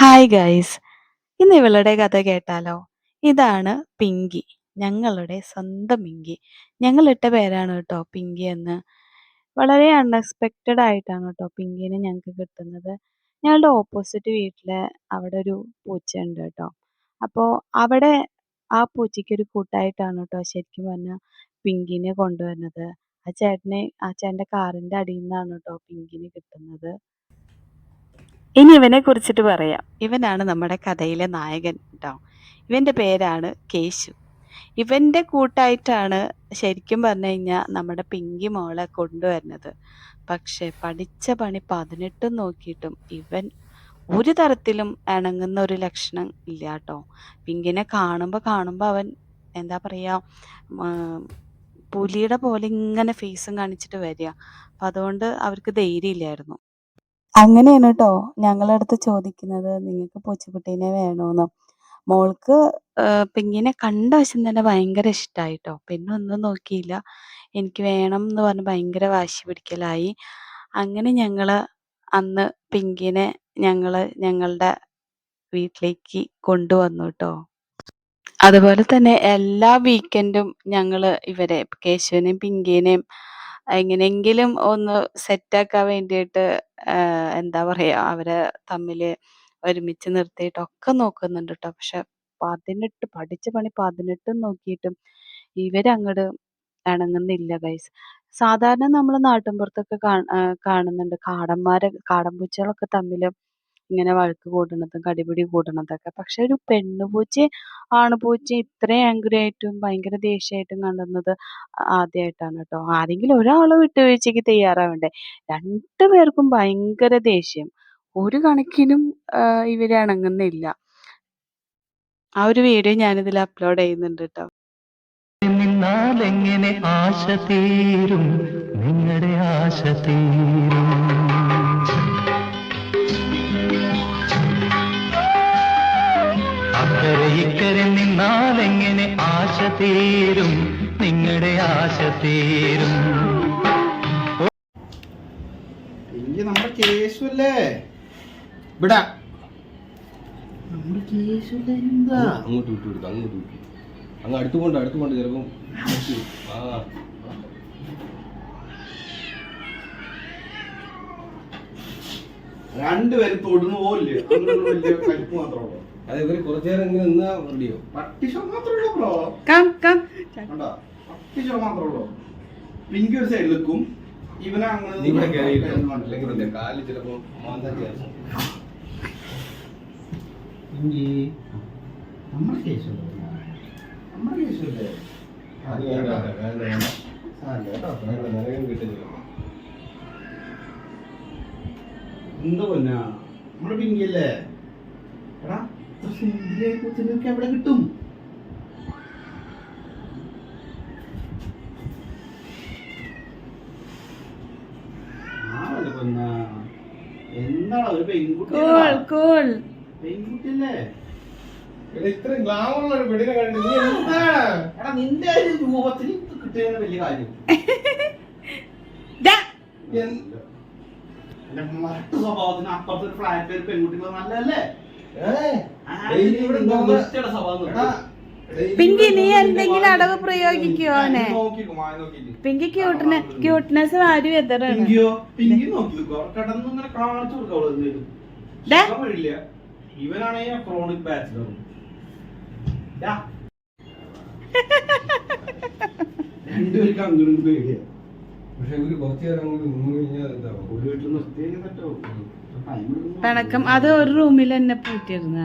Hi guys ഇന്ന് ഇവളുടെ കഥ കേട്ടാലോ? ഇതാണ് പിങ്കി ഞങ്ങളുടെ സ്വന്തം പിങ്കി ഞങ്ങൾ ഇട്ട പേരാണ് കേട്ടോ പിങ്കി എന്ന്. വളരെ അൺഎക്സ്പെക്റ്റഡ് ആയിട്ടാണ് കേട്ടോ പിങ്കിനെ ഞങ്ങൾക്ക് കിട്ടുന്നത്. ഞങ്ങളുടെ ഓപ്പോസിറ്റ് വീട്ടിലെ അവിടെ ഒരു പൂച്ചയുണ്ട് കേട്ടോ. അപ്പോൾ അവിടെ ആ പൂച്ചയ്ക്ക് ഒരു കൂട്ടായിട്ടാണ് കേട്ടോ ശരിക്കും പറഞ്ഞാൽ പിങ്കിനെ കൊണ്ടുവരുന്നത്. ആ ചേട്ടനെ ആ ചേട്ടന്റെ കാറിന്റെ അടിയിൽ നിന്നാണ് കേട്ടോ പിങ്കിനെ കിട്ടുന്നത്. ഇനി ഇവനെ കുറിച്ചിട്ട് പറയാം. ഇവനാണ് നമ്മുടെ കഥയിലെ നായകൻ കേട്ടോ ഇവന്റെ പേരാണ് കേശു. ഇവന്റെ കൂട്ടായിട്ടാണ് ശരിക്കും പറഞ്ഞു കഴിഞ്ഞാൽ നമ്മുടെ പിങ്കി മോളെ കൊണ്ടുവരുന്നത്. പക്ഷെ പഠിച്ച പണി പതിനെട്ടും നോക്കിയിട്ടും ഇവൻ ഒരു തരത്തിലും ഇണങ്ങുന്ന ഒരു ലക്ഷണം ഇല്ല കേട്ടോ പിങ്കിനെ കാണുമ്പോൾ കാണുമ്പോൾ അവൻ എന്താ പറയുക പുലിയുടെ പോലെ ഇങ്ങനെ ഫേസും കാണിച്ചിട്ട് വരിക. അപ്പം അതുകൊണ്ട് അവർക്ക് ധൈര്യമില്ലായിരുന്നു. അങ്ങനെയാണ് കേട്ടോ ഞങ്ങളടുത്ത് ചോദിക്കുന്നത്. നിങ്ങൾക്ക് പൂച്ചക്കുട്ടീനെ വേണോന്ന്? മോൾക്ക് പിങ്കിനെ കണ്ട വശം തന്നെ ഭയങ്കര ഇഷ്ടമായിട്ടോ പിന്നെ ഒന്നും നോക്കിയില്ല. എനിക്ക് വേണം എന്ന് പറഞ്ഞ് ഭയങ്കര വാശി പിടിക്കലായി. അങ്ങനെ ഞങ്ങൾ അന്ന് പിങ്കിനെ ഞങ്ങൾ ഞങ്ങളുടെ വീട്ടിലേക്ക് കൊണ്ടുവന്നു കേട്ടോ അതുപോലെ തന്നെ എല്ലാ വീക്കെൻഡും ഞങ്ങൾ ഇവരെ കേശുവിനെയും പിങ്കിനെയും എങ്ങനെയെങ്കിലും ഒന്ന് സെറ്റാക്കാൻ വേണ്ടിയിട്ട് എന്താ പറയാ അവരെ തമ്മിൽ ഒരുമിച്ച് നിർത്തിയിട്ടൊക്കെ നോക്കുന്നുണ്ട് ട്ടോ. പക്ഷെ 18 പഠിച്ച പണി 18 നോക്കിയിട്ടും ഇവരങ്ങട് ഇണങ്ങുന്നില്ല ഗൈസ്. സാധാരണ നമ്മൾ നാട്ടിൻപുറത്തൊക്കെ പുറത്തൊക്കെ കാണുന്നുണ്ട് കാടന്മാരെ പൂച്ചകളൊക്കെ തമ്മിൽ ഇങ്ങനെ വഴക്ക് കൂടണതും കടിപിടി കൂടണതൊക്കെ. പക്ഷെ ഒരു പെണ്ണുപൂച്ചയും ആണുപൂച്ചയും ഇത്രയും ആംഗ്രി ആയിട്ടും ഭയങ്കര ദേഷ്യമായിട്ടും കണ്ടുന്നത് ആദ്യമായിട്ടാണ് കേട്ടോ ആരെങ്കിലും ഒരാൾ വിട്ടുവീഴ്ചയ്ക്ക് തയ്യാറാവണ്ടേ. രണ്ടു പേർക്കും ഭയങ്കര ദേഷ്യം. ഒരു കണക്കിനും ഇവരെ ഇണങ്ങുന്നില്ല. ആ ഒരു വീഡിയോ ഞാനിതിൽ അപ്ലോഡ് ചെയ്യുന്നുണ്ട് കേട്ടോ നിന്നാലെങ്ങനെ ആശ തീരും നിങ്ങളുടെ ആശ തീരും ഇക്കരെ നിന്നാലെങ്ങനെ ആശ തീരും? നിങ്ങളുടെ ആശ തീരും. എനിക്ക് നമ്മുടെ കേശുല്ലേ ഇവിടെ നമ്മുടെ കേശുല്ലേ എന്താ? അങ്ങോട്ട് വിട്ടു കൊടുത്തു അങ്ങോട്ട് വിട്ടു അങ്ങ് അടുത്തുകൊണ്ട് അടുത്തുകൊണ്ട് ചിലപ്പം ആ. രണ്ടുപേരും തൊടുന്നു പോലില്ലേ വലിയ കലിപ്പ് മാത്രമേ ഉള്ളൂ. അത് ഇവർ കുറച്ചു നേരം ഇങ്ങനെ നിന്നാ റെഡിയോ പട്ടി ഷോ മാത്രമേ ഉള്ളൂ ബ്രോ കം കം കണ്ടോ? മാത്രമേ ഉള്ളൂ. പിങ്കി ഒരു സൈഡിൽ നിൽക്കും. ഇവനെ അങ്ങനെ ഇവിടെ കയറിയിട്ടോ അല്ലെങ്കിൽ കാലിൽ ചിലപ്പോ മാന്താൻ പിങ്കി നമ്മുടെ കേശുല്ലേ നമ്മുടെ കേശുല്ലേ അത് വേണ്ട വേണ്ട വേണ്ട. കേട്ടോ. വേണ്ട നിനക്കും കിട്ടുന്നില്ല എന്ത് പൊന്നാ? നമ്മുടെ പിങ്കിയല്ലേ എടാ ഇത്ര സുന്ദരിയായ കൊച്ചിനൊക്കെ അവിടെ കിട്ടും. എന്താണ് ഒരു പെൺകുട്ടി പെൺകുട്ടിയല്ലേ? ഇത്രയും ഗ്ലാമറുള്ള ഒരു പെണ്ണിനെ കണ്ടിട്ട് നീ എന്താ എടാ നിന്റെ ഒരു രൂപത്തിൽ കിട്ടിയ വലിയ കാര്യം. മറ്റു സ്വഭാവത്തിന് അപ്പുറത്തെ ഒരു ഫ്ലാറ്റിൽ ഒരു പെൺകുട്ടികൾ നല്ലതല്ലേ? ഏ? പിങ്കി, നീ എന്തെങ്കിലും അടവ് പ്രയോഗിക്കോ അവനെ? പിങ്കി ക്യൂട്ട്നെ ക്യൂട്ട്നെസ് വാരി. സുഖം വരില്ല ഇവനാണെങ്കിൽ ക്രോണിക് ബാച്ചിലർ രണ്ടുപേർക്ക് അങ്ങോട്ടും പേടിയാ. പക്ഷെ ഇവർ കുറച്ചു നേരം അങ്ങോട്ട് നിന്ന് കഴിഞ്ഞാൽ എന്താവും ഒരു വീട്ടിൽ നിർത്തിയെങ്കിൽ പറ്റോ ടൈം പിണക്കം. അത് ഒരു റൂമിൽ തന്നെ പൂട്ടിയിരുന്നു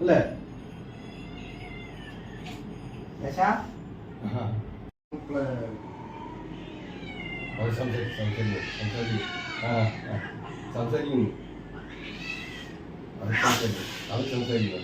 അല്ലേ യശാ? ആഹാ. അവര് സംസാരിക്കും സംസാരിക്കും സംസാരിക്കും ആ ആ സംസാരിക്കുന്നു അവർ സംസാരിക്കും അവർ സംസാരിക്കുന്നു